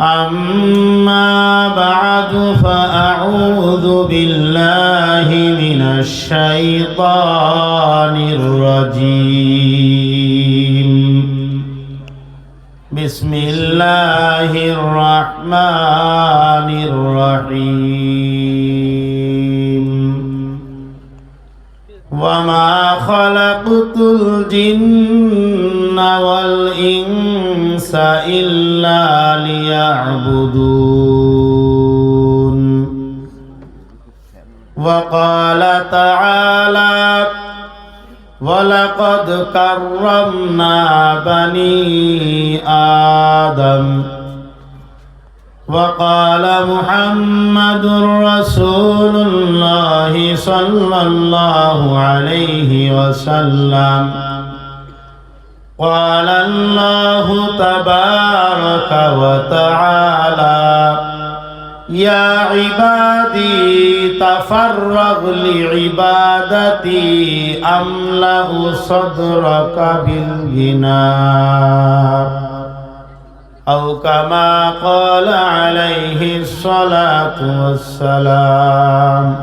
أما بعد فأعوذ بالله من الشيطان الرجيم بسم الله الرحمن الرحيم وما خلقت الجن والإنس إلا ليعبدون وقال تعالى ولقد كرمنا بني آدم وقال محمد رسول الله صلى الله عليه وسلم قال الله تبارك وتعالى يا عبادي تفرغ لعبادتي أملأ صدرك بالغنى أو كما قال عليه الصلاة والسلام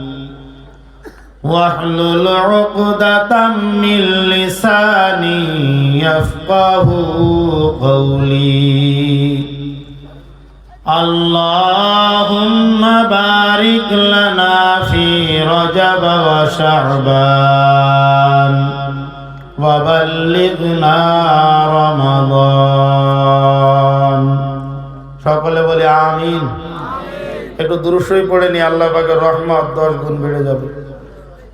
واحلل عقدة من لساني يفقه قولي اللهم بارك لنا في رجب وشعبان وبلغنا رمضان সকলে বলে আমিন একটু দুরুসই পড়ে নি আল্লাহ পাকের রহমত দশ গুণ বেড়ে যাবে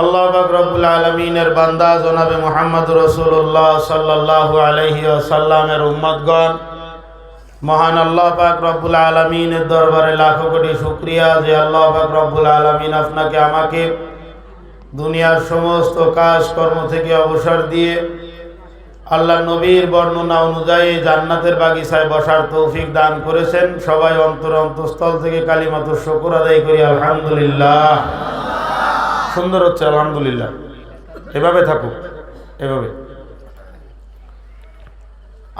আল্লাহ পাক রব্বুল আলমিনের বান্দা জনাবে মোহাম্মদ রসুল্লাহ সাল্লাহ আলহি আসাল্লামের উম্মদগণ মহান আল্লাহ পাক রব্বুল আলমিনের দরবারে লাখো কোটি শুক্রিয়া যে আল্লাহ পাক রব্বুল আলমিন আপনাকে আমাকে দুনিয়ার সমস্ত কাজ কর্ম থেকে অবসর দিয়ে আল্লাহ নবীর বর্ণনা অনুযায়ী জান্নাতের বাগিচায় বসার তৌফিক দান করেছেন। সবাই অন্তর অন্তঃস্থল থেকে কালিমাত শকুর আদায় করি। আলহামদুলিল্লাহ। সুন্দর হচ্ছে, আলহামদুলিল্লাহ। এভাবে থাকুক, এভাবে।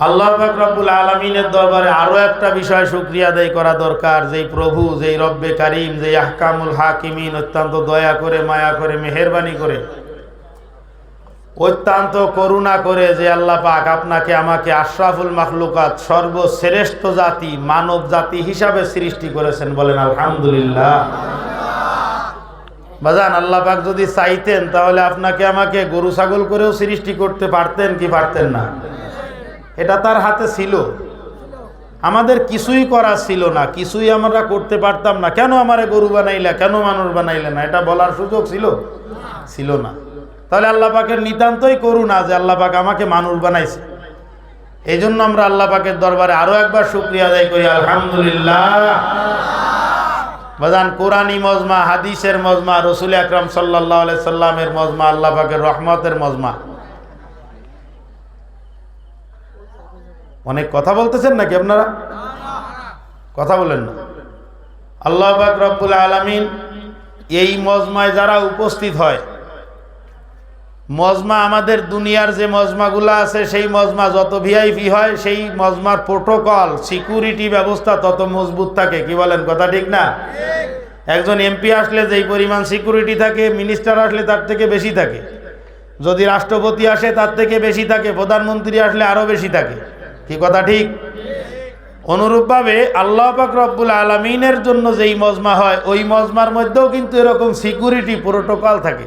আল্লাহ রব্বুল আলমিনের দরবারে আরও একটা বিষয় শুক্রিয়া আদায় করা দরকার। যেই প্রভু, যেই রব্বে কারিম, যেই আহকামুল হাকিমিন, অত্যন্ত দয়া করে, মায়া করে, মেহরবানি করে, অত্যন্ত করুণা করে যে আল্লাহ পাক আপনাকে, আমাকে আশরাফুল মাখলুকাত সর্বশ্রেষ্ঠ জাতি, মানব জাতি হিসাবে সৃষ্টি করেছেন বলেন, আলহামদুলিল্লাহ। বাজান, আল্লাহ পাক যদি চাইতেন, তাহলে আপনাকে আমাকে গরু ছাগল করেও সৃষ্টি করতে পারতেন কি পারতেন না? এটা তার হাতে ছিল। আমাদের কিছুই করা ছিল না, কিছুই আমরা করতে পারতাম না। কেন আমারে গরু বানাইলা, কেন মানুষ বানাইলে না? এটা বলার সুযোগ ছিল? ছিল না। তাহলে আল্লাহ পাকের নিতান্তই করুন না যে আল্লাহ পাক আমাকে মানুষ বানাইছে। এই জন্য আমরা আল্লাহ পাকের দরবারে আরও একবার শুক্রিয়া আদায় করি। আলহামদুলিল্লাহ। বাজান কোরআনী মজমা, হাদিসের মজমা, রসুল আকরম সাল্লাহ সাল্লামের মজমা, আল্লাহ পাকের রহমতের মজমা। অনেক কথা বলতেছেন নাকি আপনারা? কথা বলেন না। আল্লাহ পাক রব্বুল আলমিন এই মজমায় যারা উপস্থিত হয় মজমা আমাদের দুনিয়ার যে মজমাগুলো আছে, সেই মজমা যত ভিআইপি হয়, সেই মজমার প্রোটোকল সিকিউরিটি ব্যবস্থা তত মজবুত থাকে। কি বলেন, কথা ঠিক না? একজন এমপি আসলে যেই পরিমাণ সিকিউরিটি থাকে মিনিস্টার আসলে তার থেকে বেশি থাকে। যদি রাষ্ট্রপতি আসে, তার থেকে বেশি থাকে। প্রধানমন্ত্রী আসলে আরও বেশি থাকে। কি কথা ঠিক? অনুরূপভাবে আল্লাহ পাক রব্বুল আলমিনের জন্য যেই মজমা হয়, ওই মজমার মধ্যেও কিন্তু এরকম সিকিউরিটি প্রোটোকল থাকে।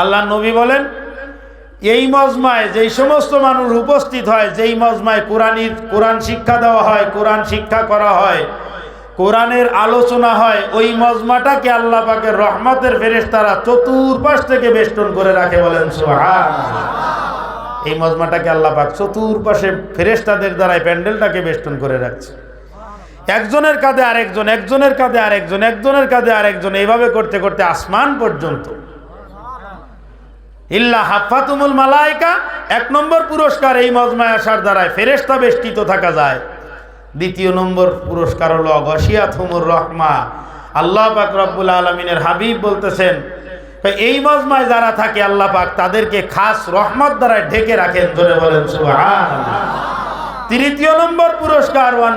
আল্লাহ নবী বলেন, এই মজমায় যেই সমস্ত মানুষ উপস্থিত হয়, যেই মজমায় কোরআনির কোরআন শিক্ষা দেওয়া হয়, কোরআন শিক্ষা করা হয়, কোরআনের আলোচনা হয়, ওই মজমাটাকে আল্লাহ পাকের রহমতের ফেরেস ফেরেশতারা চতুর্পাশ থেকে বেষ্টন করে রাখে বলেন সুবহান এই মজমাটাকে আল্লাহ পাক চতুর্পাশে ফেরেশতাদের দ্বারাই প্যান্ডেলটাকে বেষ্টন করে রাখছে। একজনের কাঁধে আরেকজন, একজনের কাঁধে আরেকজন, একজনের কাঁধে আরেকজন, এইভাবে করতে করতে আসমান পর্যন্ত। ইল্লা হাফাতুমুল মালাইকা, এক নম্বর পুরস্কার এই মজমায় আসার দ্বারায় ফেরেস্তা বেষ্টিত থাকা যায়। দ্বিতীয় নম্বর পুরস্কার হলো গসিয়াথুমুর রহমা। আল্লাহ পাক রব্বুল আলমিনের হাবিব বলতেছেন এই মজমায় যারা থাকে আল্লাহ পাক তাদেরকে খাস রহমত দ্বারায় ঢেকে রাখেন। ধরে বলেন সুবহান তৃতীয় নম্বর পুরস্কার, ওয়া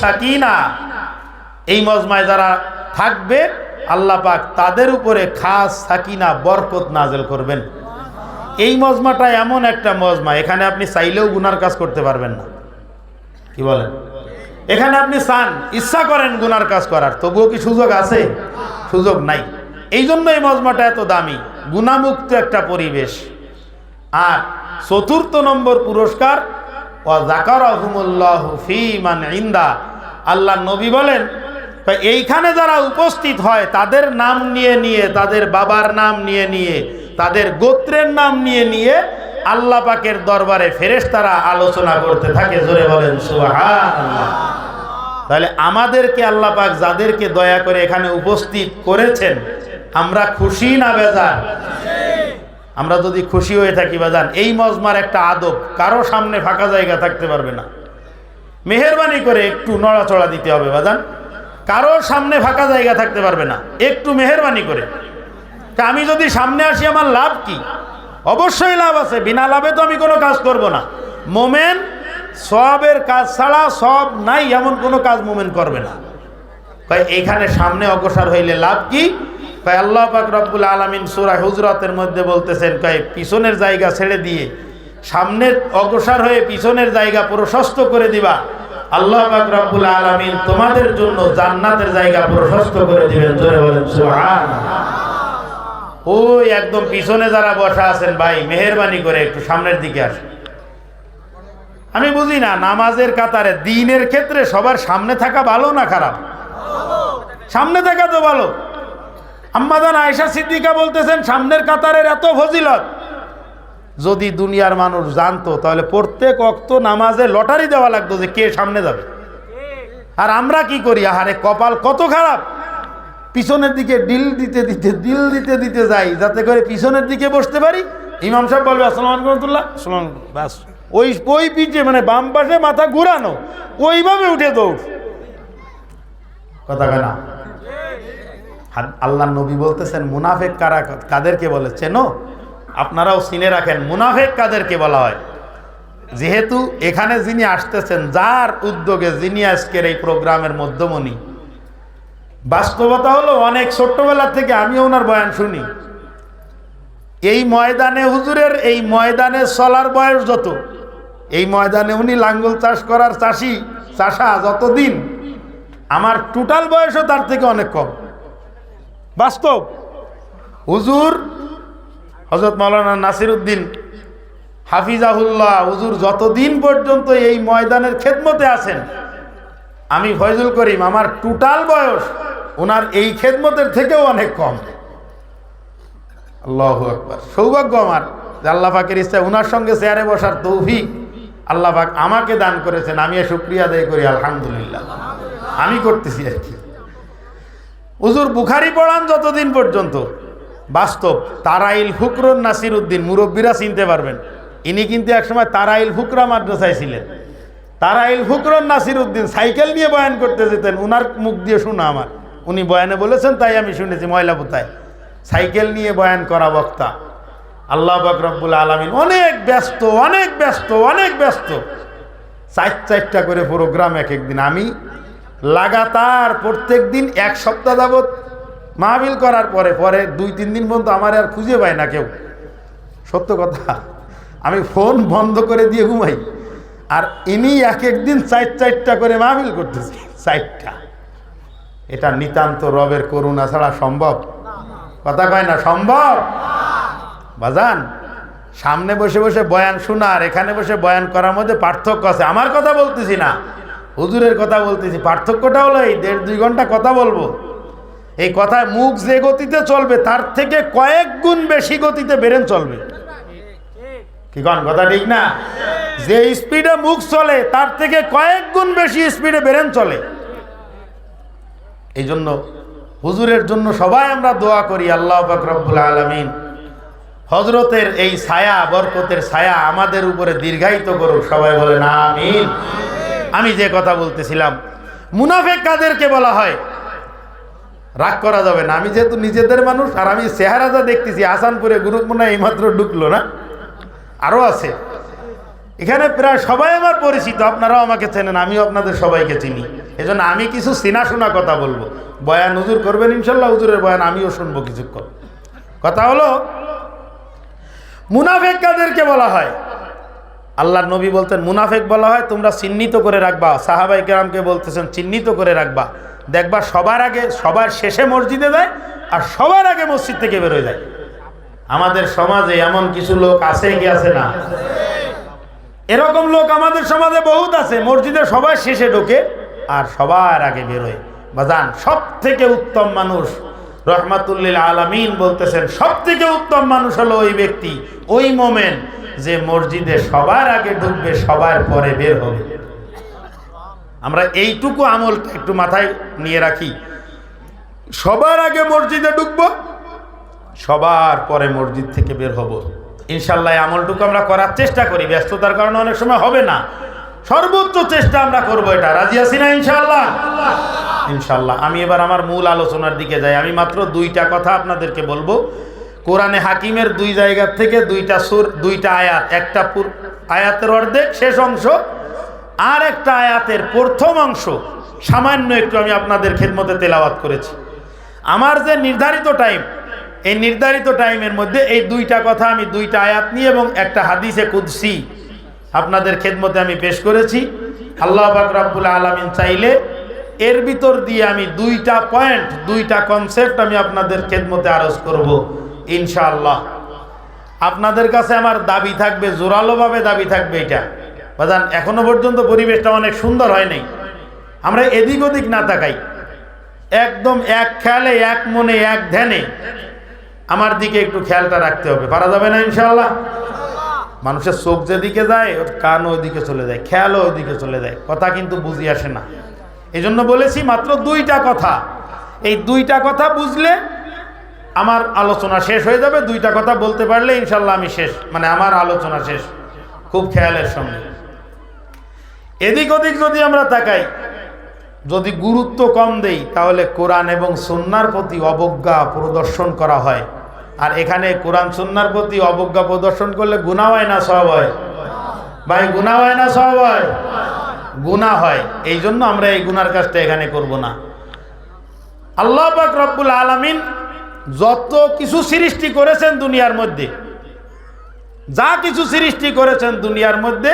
সাকিনা। এই মজমায় যারা থাকবে, আল্লাহ পাক তাদের উপরে খাস সাকিনা, বরকত নাজেল করবেন। এই মজমাটা এমন একটা মজমা, এখানে আপনি চাইলেও গুনার কাজ করতে পারবেন না। কি বলেন? এখানে আপনি চান, ইচ্ছা করেন গুনার কাজ করার, তবুও কি সুযোগ আছে? সুযোগ নাই। এই জন্য এই মজমাটা এত দামি গুণামুক্ত একটা পরিবেশ। আর চতুর্থ নম্বর পুরস্কার আল্লাহ নবী বলেন এইখানে যারা উপস্থিত হয়, তাদের নাম নিয়ে নিয়ে, তাদের বাবার নাম নিয়ে নিয়ে, তাদের গোত্রের নাম নিয়ে নিয়ে আল্লাহ পাকের দরবারে ফেরেশ তারা আলোচনা করতে থাকে। জোরে বলেন তাহলে আমাদেরকে আল্লাহ পাক যাদেরকে দয়া করে এখানে উপস্থিত করেছেন, আমরা খুশি না বেজার? আমরা যদি খুশি হয়ে থাকি বা বাজান, এই মজমার একটা আদব, কারও সামনে ফাঁকা জায়গা থাকতে পারবে না। মেহরবানি করে একটু নড়াচড়া দিতে হবে বাজান, কারও সামনে ফাঁকা জায়গা থাকতে পারবে না, একটু মেহরবানি করে। তা আমি যদি সামনে আসি, আমার লাভ কি? অবশ্যই লাভ আছে, বিনা লাভে তো আমি কোনো কাজ করব না। মোমেন সবের কাজ ছাড়া সব নাই, এমন কোনো কাজ মোমেন করবে না। তাই এইখানে সামনে অগ্রসর হইলে লাভ কি? তাই আল্লাহ পাক রব্বুল আলমিন সুরা হুজরতের মধ্যে বলতেছেন, কয়, পিছনের জায়গা ছেড়ে দিয়ে সামনের অগ্রসর হয়ে পিছনের জায়গা প্রশস্ত করে দিবা। আল্লাহ পাক রব্বুল আলামিন তোমাদের জন্য জান্নাতের জায়গা প্রশস্ত করে দিবেন। জোরে বলেন সুবহান ওই একদম পিছনে যারা বসা আছেন, ভাই, মেহেরবানি করে একটু সামনের দিকে আসেন আমি বুঝি না, নামাজের কাতারে দিনের ক্ষেত্রে সবার সামনে থাকা ভালো না খারাপ? সামনে থাকা তো ভালো। আম্মাদান আয়েশা সিদ্দিকা বলতেছেন সামনের কাতারের এত ফজিলত যদি দুনিয়ার মানুষ জানতো তাহলে প্রত্যেক অক্ত নামাজে লটারি দেওয়া লাগতো যে কে সামনে যাবে। আর আমরা কি করি? আহারে কপাল কত খারাপ। পিছনের দিকে ডিল দিতে দিতে দিল দিতে দিতে যাই যাতে করে পিছনের দিকে বসতে পারি। ইমাম সাহেব বলবে আসসালাম রহমতুল্লাহ। আসসালাম বাস। ওই ওই পিঠে মানে বাম পাশে মাথা ঘুরানো ওইভাবে উঠে দৌড়। কথা কেনা আল্লাহ নবী বলতেছেন, মুনাফেক কারা, কাদেরকে বলে? চেনো? আপনারাও চিনে রাখেন, মুনাফেক কাদেরকে বলা হয়। যেহেতু এখানে যিনি আসতেছেন, যার উদ্যোগে যিনি আজকের এই প্রোগ্রামের মধ্যমণি। বাস্তবতা হলো অনেক ছোট্টবেলা থেকে আমি ওনার বয়ান শুনি। এই ময়দানে হুজুরের, এই ময়দানে চলার বয়স যত। এই ময়দানে উনি লাঙ্গল চাষ করার চাষি, চাষা যতদিন, আমার টোটাল বয়সও তার থেকে অনেক কম। বাস্তব। হুজুর হজরত মাওলানা নাসির উদ্দিন হাফিজাহুল্লাহ, হুজুর যতদিন পর্যন্ত এই ময়দানের খেদমতে আছেন, আমি ফয়জুল করিম, আমার টোটাল বয়স ওনার এই খেদমতের থেকেও অনেক কম। আল্লাহ সৌভাগ্য আমার যে আল্লাহ পাকের ইচ্ছা ওনার সঙ্গে চেয়ারে বসার তৌফিক আল্লাহ পাক আমাকে দান করেছেন, আমি শুক্রিয়া আদায় করি, আলহামদুলিল্লাহ। আমি করতেছি আর কি। হুজুর বুখারি পড়ান যতদিন পর্যন্ত। বাস্তব, তারাইল ফুকরুন নাসির উদ্দিন, মুরব্বীরা চিনতে পারবেন। ইনি কিন্তু একসময় তারাইল ফুকরা মাদ্রাসায় ছিলেন। তারাইল ফুকরুন নাসির উদ্দিন সাইকেল নিয়ে বয়ান করতে যেতেন, উনার মুখ দিয়ে শোনা আমার। উনি বয়ানে বলেছেন, তাই আমি শুনেছি ময়লা পোতায়। সাইকেল নিয়ে বয়ান করা বক্তা। আল্লাহ বাকরবুল আলমিন অনেক ব্যস্ত অনেক ব্যস্ত অনেক ব্যস্ত। চার চারটা করে প্রোগ্রাম এক একদিন আমি লাগাতার প্রত্যেক দিন এক সপ্তাহ যাবৎ মাহবিল করার পরে পরে দুই, তিন দিন পর্যন্ত আমার আর খুঁজে পায় না কেউ। সত্য কথা, আমি ফোন বন্ধ করে দিয়ে ঘুমাই। আর ইনি এক একদিন চার, চারটা করে মাহবিল করতেছে, চারটা। এটা নিতান্ত রবের করুণা ছাড়া সম্ভব। কথা কয় না, সম্ভব? বাজান, সামনে বসে বসে বয়ান শোনা আর এখানে বসে বয়ান করার মধ্যে পার্থক্য আছে। আমার কথা বলতেছি না। হুজুরের কথা বলতেছি পার্থক্যটা হলো এই দেড় দুই ঘণ্টা কথা বলব। এই কথায় মুখ যে গতিতে চলবে, তার থেকে কয়েক গুণ বেশি গতিতে বেরেন চলবে। কি কন, কথা ঠিক না? যে স্পিডে মুখ চলে, তার থেকে কয়েক গুণ বেশি স্পিডে বেরেন চলে। এই জন্য হুজুরের জন্য সবাই আমরা দোয়া করি, আল্লাহ রব্বুল আলমিন। হজরতের এই ছায়া, বরকতের ছায়া আমাদের উপরে দীর্ঘায়িত করুক, সবাই বলে না আমিন। আমি যে কথা বলতেছিলাম মুনাফেক কাদেরকে বলা হয়। রাগ করা যাবে না। আমি যেহেতু নিজেদের মানুষ, আর আমি চেহারা যা দেখতেছি, আসানপুরে হয় এইমাত্র ঢুকলো না। আরও আছে। এখানে প্রায় সবাই আমার পরিচিত, আপনারাও আমাকে চেনেন, আমিও আপনাদের সবাইকে চিনি। এজন্য আমি কিছু চেনাশোনা কথা বলব। বয়ান হুজুর করবেন ইনশাল্লাহ, হুজুরের বয়ান আমিও শুনব কিছুক্ষণ। কথা হলো মুনাফেক কাদেরকে বলা হয় আল্লাহর নবী বলতেন, মুনাফেক বলা হয়, তোমরা চিহ্নিত করে রাখবা। সাহাবাই কেরামকে বলতেছেন, চিহ্নিত করে রাখবা। দেখবা সবার আগে, সবার শেষে মসজিদে দেয় আর সবার আগে মসজিদ থেকে বেরোয় যায়। আমাদের সমাজে এমন কিছু লোক আছে কি আছে না? এরকম লোক আমাদের সমাজে বহুত আছে। মসজিদে সবার শেষে ঢোকে, আর সবার আগে বেরোয়। বাজান সব থেকে উত্তম মানুষ রহমাতুল্লিল আলামিন বলতেছেন সব থেকে উত্তম মানুষ হলো ওই ব্যক্তি, ওই মোমেন। যে মসজিদে সবার আগে ঢুকবে, সবার পরে বের হবে। আমরা এইটুকু আমলটা একটু মাথায় নিয়ে রাখি। সবার আগে মসজিদে ঢুকবো, সবার পরে মসজিদ থেকে বের হব। ইনশাল্লাহ আমলটুকু আমরা করার চেষ্টা করি, ব্যস্ততার কারণে অনেক সময় হবে না। সর্বোচ্চ চেষ্টা আমরা করব এটা। রাজি আছি না ইনশাল্লাহ? ইনশাল্লাহ। আমি এবার আমার মূল আলোচনার দিকে যাই। আমি মাত্র দুইটা কথা আপনাদেরকে বলব। কোরআনে হাকিমের দুই জায়গার থেকে দুইটা সুর, দুইটা আয়াত, একটা আয়াতের অর্ধেক শেষ অংশ আর একটা আয়াতের প্রথম অংশ। সামান্য একটু আমি আপনাদের খেদমতে তেলাওয়াত করেছি। আমার যে নির্ধারিত টাইম, এই নির্ধারিত টাইমের মধ্যে এই দুইটা কথা আমি দুইটা আয়াত নিয়ে এবং একটা হাদিসে কুদসি আপনাদের খেদমতে আমি পেশ করেছি। আল্লাহ পাক রাব্বুল আলামিন চাইলে এর ভিতর দিয়ে আমি দুইটা পয়েন্ট দুইটা কনসেপ্ট আমি আপনাদের খেদমতে আরজ করব। ইনশাআল্লাহ। আপনাদের কাছে আমার দাবি থাকবে, জোরালোভাবে দাবি থাকবে এটা। বাজান, এখনও পর্যন্ত পরিবেশটা অনেক সুন্দর হয় নাই আমরা এদিক ওদিক না তাকাই। একদম এক খেয়ালে, এক মনে, এক ধ্যানে। আমার দিকে একটু খেয়ালটা রাখতে হবে। পারা যাবে না ইনশাল্লাহ মানুষের চোখ যেদিকে যায়, ওর কান ওইদিকে চলে যায়, খেয়ালও ওইদিকে চলে যায়। কথা কিন্তু বুঝি আসে না। এই বলেছি মাত্র দুইটা কথা। এই দুইটা কথা বুঝলে আমার আলোচনা শেষ হয়ে যাবে, দুইটা কথা বলতে পারলে ইনশাল্লাহ আমি শেষ মানে আমার আলোচনা শেষ, খুব খেয়ালের সঙ্গে। এদিক ওদিক যদি আমরা তাকাই, যদি গুরুত্ব কম দেই, তাহলে কোরআন এবং সন্ন্যার প্রতি অবজ্ঞা প্রদর্শন করা হয়। আর এখানে কোরআন সন্ন্যার প্রতি অবজ্ঞা প্রদর্শন করলে গুণা হয় না সব হয়? ভাই গুণা হয় না সব হয়? গুণা হয়। এই জন্য আমরা এই গুনার কাজটা এখানে করব না। আল্লাহ পাক রব্বুল আলামিন যত কিছু সৃষ্টি করেছেন দুনিয়ার মধ্যে, যা কিছু সৃষ্টি করেছেন দুনিয়ার মধ্যে,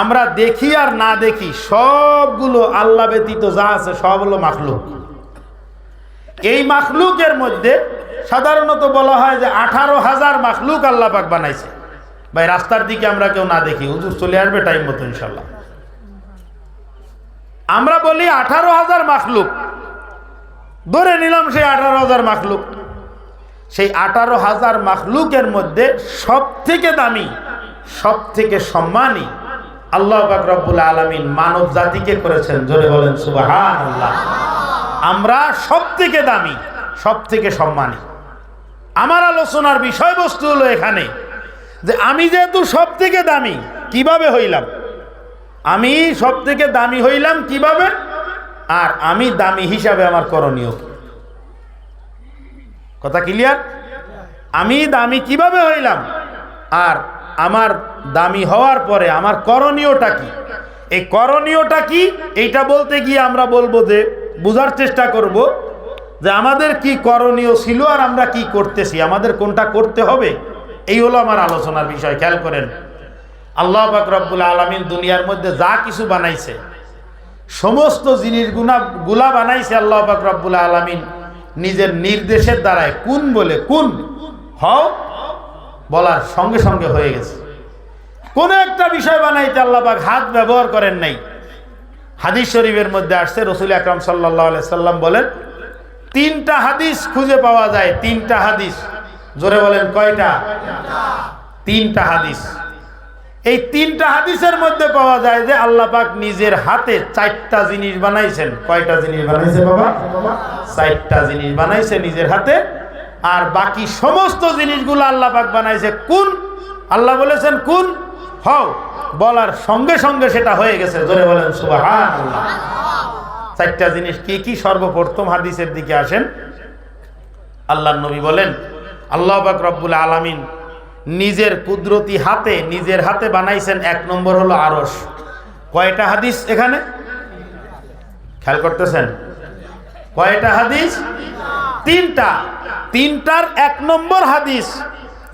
আমরা দেখি আর না দেখি, সবগুলো আল্লাহ ব্যতীত যা আছে সব হলো মাখলুক। এই মাখলুকের মধ্যে সাধারণত বলা হয় যে আঠারো হাজার মাখলুক পাক বানাইছে। ভাই, রাস্তার দিকে আমরা কেউ না দেখি, হুজুর চলে আসবে টাইম মতো ইনশাল্লাহ আমরা বলি আঠারো হাজার মাখলুক। ধরে নিলাম সেই আঠারো হাজার মাখলুক। সেই আঠারো হাজার মাখলুকের মধ্যে সব থেকে দামি সব থেকে সম্মানী আল্লাহ পাক রব্বুল আলমিন মানব জাতিকে করেছেন। জোরে বলেন সুবাহান আল্লাহ আমরা সব থেকে দামি সব থেকে সম্মানী। আমার আলোচনার বিষয়বস্তু হলো এখানে যে আমি যেহেতু সব থেকে দামি, কীভাবে হইলাম? আমি সব থেকে দামি হইলাম কীভাবে? আর আমি দামি হিসাবে আমার করণীয়? কথা ক্লিয়ার আমি দামি কীভাবে হইলাম? আর আমার দামি হওয়ার পরে আমার করণীয়টা কি? এই করণীয়টা কি? এইটা বলতে গিয়ে আমরা বলব যে, বোঝার চেষ্টা করব যে আমাদের কি করণীয় ছিল আর আমরা কি করতেছি? আমাদের কোনটা করতে হবে? এই হলো আমার আলোচনার বিষয়, খেয়াল করেন। আল্লাহ পাক আলমিন দুনিয়ার মধ্যে যা কিছু বানাইছে সমস্ত জিনিস গুনা গুলা বানাইছে আল্লাহ পাক আলমিন। নিজের নির্দেশের দ্বারায় কোন বলে কোন, হও বলার সঙ্গে সঙ্গে হয়ে গেছে। কোন একটা বিষয় বানাইতে আল্লাহ পাক হাত ব্যবহার করেন নাই। হাদিস শরীফের মধ্যে আসছে, রসুল আকরাম সাল্লাহ সাল্লাম বলেন, তিনটা হাদিস খুঁজে পাওয়া যায়, তিনটা হাদিস। জোরে বলেন কয়টা? তিনটা হাদিস। এই তিনটা হাদিসের মধ্যে পাওয়া যায় যে আল্লাহ পাক নিজের হাতে চারটা জিনিস বানাইছেন। কয়টা জিনিস বানাইছে বাবা? চারটা জিনিস বানাইছে নিজের হাতে। আর বাকি সমস্ত জিনিসগুলো আল্লাহ পাক বানাইছে। কোন? আল্লাহ বলেছেন কোন? হও, বলার সঙ্গে সঙ্গে সেটা হয়ে গেছে। জোরে বলেন সুবহান চারটা জিনিস কি কি সর্বপ্রথম হাদিসের দিকে আসেন? আল্লাহ নবী বলেন, আল্লাহ পাক রব্বুল আলামিন নিজের কুদরতি হাতে, নিজের হাতে বানাইছেন, এক নম্বর হলো আরস কয়টা হাদিস এখানে? খেয়াল করতেছেন? কয়টা হাদিস? তিনটা। তিনটার এক নম্বর হাদিস।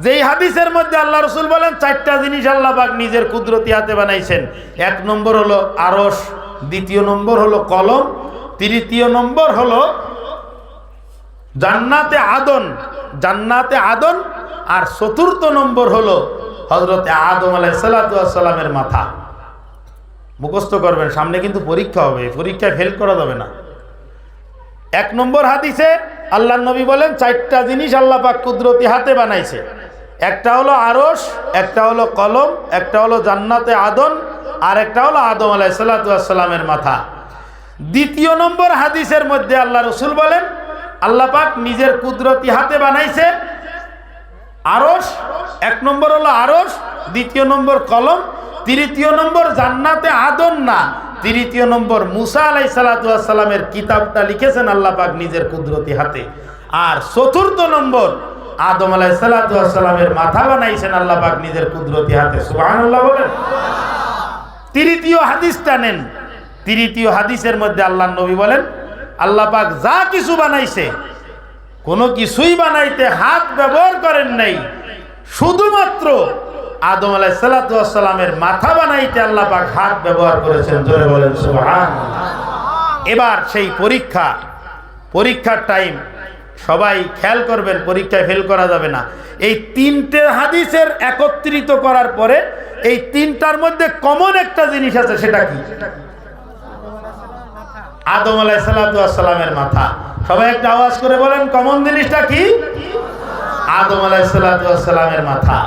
যেই হাদিসের মধ্যে আল্লাহ রসুল বলেন, চারটা জিনিস আল্লাহ পাক নিজের কুদরতি হাতে বানাইছেন। এক নম্বর হলো আরস দ্বিতীয় নম্বর হলো কলম, তৃতীয় নম্বর হলো জান্নাতে আদন। জান্নাতে আদন আর চতুর্থ নম্বর হলো হজরতে আদম আলাইসাল্লামের মাথা। মুখস্থ করবেন, সামনে কিন্তু পরীক্ষা হবে পরীক্ষায় ফেল করা যাবে না। এক নম্বর হাদিসে আল্লাহ নবী বলেন, চারটা জিনিস আল্লাহ পাক কুদরতি হাতে বানাইছে। একটা হলো আরস একটা হলো কলম, একটা হলো জান্নাতে আদন, আর একটা হলো আদম আলাইসাল্লামের মাথা। দ্বিতীয় নম্বর হাদিসের মধ্যে আল্লাহ রসুল বলেন, আল্লাহ পাক নিজের কুদরতি হাতে বানাইছে আরস এক নম্বর হলো আরস দ্বিতীয় নম্বর কলম, তৃতীয় নম্বর জান্নাতে আদন না, তৃতীয় নম্বর মুসা আলাই সালাতামের কিতাবটা লিখেছেন আল্লাহ পাক নিজের কুদরতি হাতে। আর চতুর্থ নম্বর, আদম আলাই সালাতামের মাথা বানাইছেন আল্লাহ পাক নিজের কুদরতি হাতে। সুবাহ বলেন। তৃতীয় হাদিসটা নেন। তৃতীয় হাদিসের মধ্যে আল্লাহ নবী বলেন, আল্লাহ পাক যা কিছু বানাইছে কোনো কিছুই বানাইতে হাত ব্যবহার করেন নাই। শুধুমাত্র আদম আলাই সালাতামের মাথা বানাইতে আল্লাহ হাত ব্যবহার করেছেন। জোরে বলেন এবার সেই পরীক্ষা, পরীক্ষার টাইম সবাই খেয়াল করবেন, পরীক্ষায় ফেল করা যাবে না। এই তিনটে হাদিসের একত্রিত করার পরে এই তিনটার মধ্যে কমন একটা জিনিস আছে, সেটা কি? আদম আলাই সালাতামের মাথা। সবাই একটা আওয়াজ করে বলেন, কমন জিনিসটা কি? আদম আলাই সালাতামের মাথা।